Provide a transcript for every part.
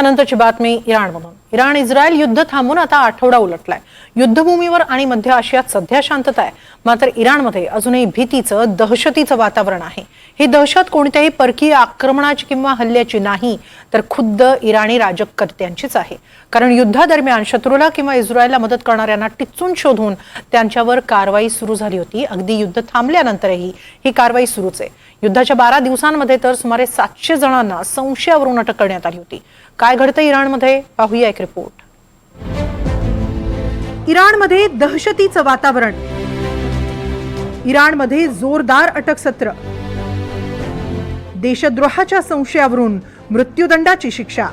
त्यानंतरची बातमी इराणमधून. Iran Israel युद्ध थांबून आता आठवडा उलटलाय. युद्धभूमीवर आणि मध्य आशियात सध्या शांतता आहे. मात्र इराणमध्ये अजूनही भीतीचं दहशतीचं वातावरण आहे. ही दहशत कोणत्याही परकीय आक्रमणाची किंवा हल्ल्याची नाही तर खुद्द इराणी राजकर्त्यांचीच आहे. कारण युद्धादरम्यान शत्रूला किंवा इस्रायलला मदत करणाऱ्यांना टिचून शोधून त्यांच्यावर कारवाई सुरू झाली होती. अगदी युद्ध थांबल्यानंतरही ही कारवाई सुरूच आहे. युद्धाच्या बारा दिवसांमध्ये तर सुमारे सातशे जणांना संशयावरून अटक करण्यात आली होती. काय घडतं इराणमध्ये? पाहूया एक रिपोर्ट इराणमध्ये दहशतीचं वातावरण. इराणमध्ये जोरदार अटक सत्र. देशद्रोहाच्या संशयावरून मृत्यूदंडाची शिक्षा.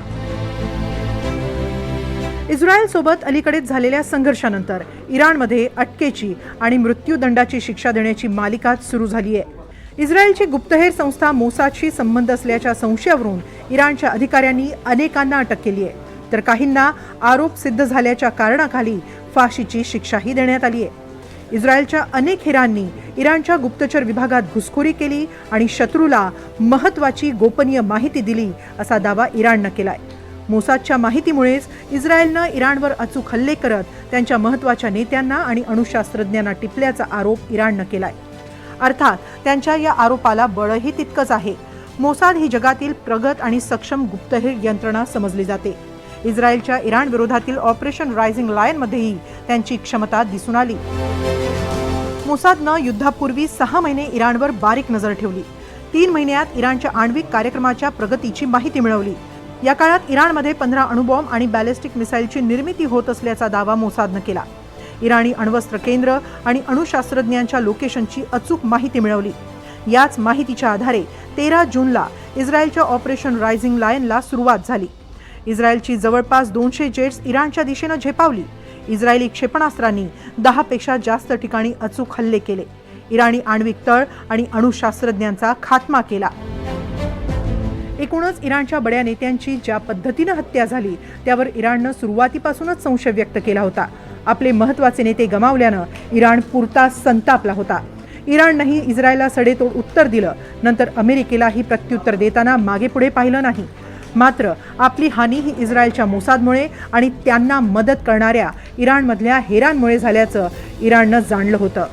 इस्रायल सोबत अलीकडेच झालेल्या संघर्षानंतर इराणमध्ये अटकेची आणि मृत्यूदंडाची शिक्षा देण्याची मालिका सुरू झाली आहे इस्रायलची गुप्तहेर संस्था मोसादशी संबंध असल्याच्या संशयावरून इराणच्या अधिकाऱ्यांनी अनेकांना अटक केली आहे. तर काहींना आरोप सिद्ध झाल्याच्या कारणाखाली फाशीची शिक्षाही देण्यात आली आहे. इस्रायलच्या अनेक हिरांनी इराणच्या गुप्तचर विभागात घुसखोरी केली आणि शत्रूला महत्वाची गोपनीय माहिती दिली असा दावा इराणनं केलाय. मोसादच्या माहितीमुळेच इस्रायलनं इराणवर अचूक हल्ले करत त्यांच्या महत्त्वाच्या नेत्यांना आणि अणुशास्त्रज्ञांना टिपल्याचा आरोप इराणनं केलाय. अर्थात त्यांच्या या आरोपाला बळही तितकंच आहे. मोसाद ही जगातील प्रगत आणि सक्षम गुप्तहेर यंत्रणा समजली जाते. इस्रायलच्या इराण विरोधातील ऑपरेशन रायझिंग लायनमध्येही त्यांची क्षमता दिसून आली. मोसादनं युद्धापूर्वी सहा महिने इराणवर बारीक नजर ठेवली. तीन महिन्यात इराणच्या आण्विक कार्यक्रमाच्या प्रगतीची माहिती मिळवली. या काळात इराणमध्ये पंधरा अणुबॉम्ब आणि बॅलिस्टिक मिसाईलची निर्मिती होत असल्याचा दावा मोसादनं केला. इराणी अण्वस्त्र केंद्र आणि अणुशास्त्रज्ञांच्या लोकेशनची अचूक माहिती मिळवली. याच माहितीच्या आधारे तेरा जूनला इस्रायलच्या ऑपरेशन रायझिंग लायनला सुरुवात झाली. इस्रायलची जवळपास दोनशे जेट्स इराणच्या दिशेनं झेपावली. इस्रायली क्षेपणास्त्रांनी दहापेक्षा जास्त ठिकाणी अचूक हल्ले केले. इराणी आण्विक तळ आणि अणुशास्त्रज्ञांचा खात्मा केला. एकूणच इराणच्या बड्या नेत्यांची ज्या पद्धतीनं हत्या झाली त्यावर इराणनं सुरुवातीपासूनच संशय व्यक्त केला होता. आपले महत्त्वाचे नेते गमावल्यानं इराण पुरता संतापला होता. इराणनंही इस्रायलला सडेतोड उत्तर दिलं. नंतर अमेरिकेलाही प्रत्युत्तर देताना मागे पुढे पाहिलं नाही. मात्र आपली हानी ही इस्रायलच्या मोसादमुळे आणि त्यांना मदत करणाऱ्या इराणमधल्या हेरांमुळे झाल्याचं इराणनं जाणलं होतं.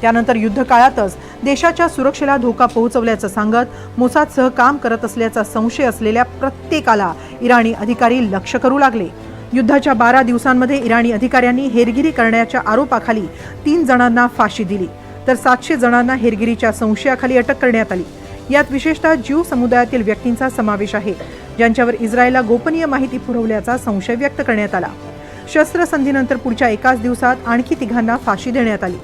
त्यानंतर युद्धकाळातच देशाच्या सुरक्षेला धोका पोहोचवल्याचं सांगत मोसादसह काम करत असल्याचा संशय असलेल्या प्रत्येकाला इराणी अधिकारी लक्ष करू लागले. युद्धाच्या बारा दिवसांमध्ये इराणी अधिकाऱ्यांनी हेरगिरी करण्याच्या आरोपाखाली तीन जणांना फाशी दिली. तर सातशे जणांना हेरगिरीच्या संशयाखाली अटक करण्यात आली. यात विशेषतः ज्यू समुदायातील व्यक्तींचा समावेश आहे ज्यांच्यावर इस्रायलला गोपनीय माहिती पुरवल्याचा संशय व्यक्त करण्यात आला. शस्त्रसंधीनंतर पुढच्या एकाच दिवसात आणखी तिघांना फाशी देण्यात आली.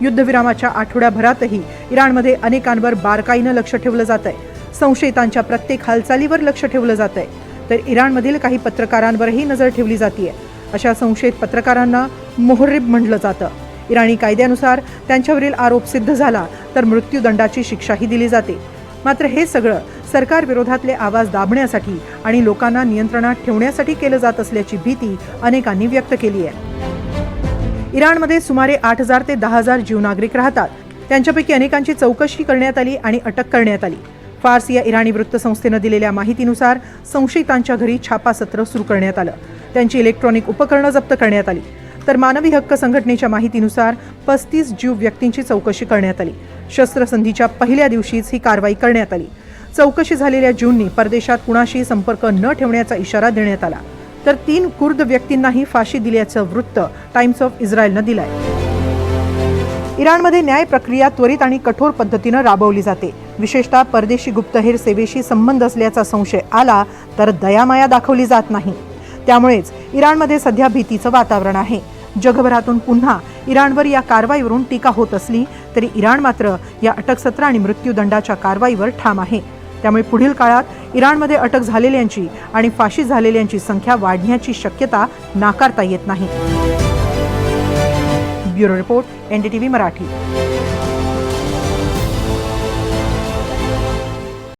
युद्धविरामाच्या आठवड्याभरातही इराणमध्ये अनेकांवर बारकाईनं लक्ष ठेवलं जात आहे संशयितांच्या प्रत्येक हालचालीवर लक्ष ठेवलं जात आहे तर इराणमधील काही पत्रकारांवरही नजर ठेवली जाते अशा संशयित पत्रकारांना मोहरिब म्हटलं जातं. इराणी कायद्यानुसार त्यांच्यावरील आरोप सिद्ध झाला तर मृत्यूदंडाची शिक्षाही दिली जाते. मात्र हे सगळं सरकार विरोधातले आवाज दाबण्यासाठी आणि लोकांना नियंत्रणात ठेवण्यासाठी केलं जात असल्याची भीती अनेकांनी व्यक्त केली आहे. इराणमध्ये सुमारे आठ हजार ते दहा हजार जीव नागरिक राहतात. त्यांच्यापैकी अनेकांची चौकशी करण्यात आली आणि अटक करण्यात आली. फार्स या इराणी वृत्तसंस्थेनं दिलेल्या माहितीनुसार संशयितांच्या घरी छापासत्र सुरू करण्यात आलं. त्यांची इलेक्ट्रॉनिक उपकरणं जप्त करण्यात आली. तर मानवी हक्क संघटनेच्या माहितीनुसार पस्तीस जीव व्यक्तींची चौकशी करण्यात आली. शस्त्रसंधीच्या पहिल्या दिवशीच ही कारवाई करण्यात आली. चौकशी झालेल्या ज्यूंनी परदेशात कुणाशी संपर्क न ठेवण्याचा इशारा देण्यात आला. तर तीन कुर्द व्यक्तींनाही फाशी दिल्याचं वृत्त टाइम्स ऑफ इस्रायलनं दिलंय. इराणमध्ये न्याय प्रक्रिया त्वरित आणि कठोर पद्धतीनं राबवली जाते. विशेषतः परदेशी गुप्तहेर सेवेशी संबंध असल्याचा संशय आला तर दयामाया दाखवली जात नाही. त्यामुळेच इराणमध्ये सध्या भीतीचं वातावरण आहे. जगभरातून पुन्हा इराणवर या कारवाईवरून टीका होत असली तरी इराण मात्र या अटकसत्र आणि मृत्यूदंडाच्या कारवाईवर ठाम आहे. त्यामुळे पुढील काळात इराणमध्ये अटक झालेल्यांची आणि फाशी झालेल्यांची संख्या वाढण्याची शक्यता नाकारता येत नाही. Bureau report NDTV Marathi.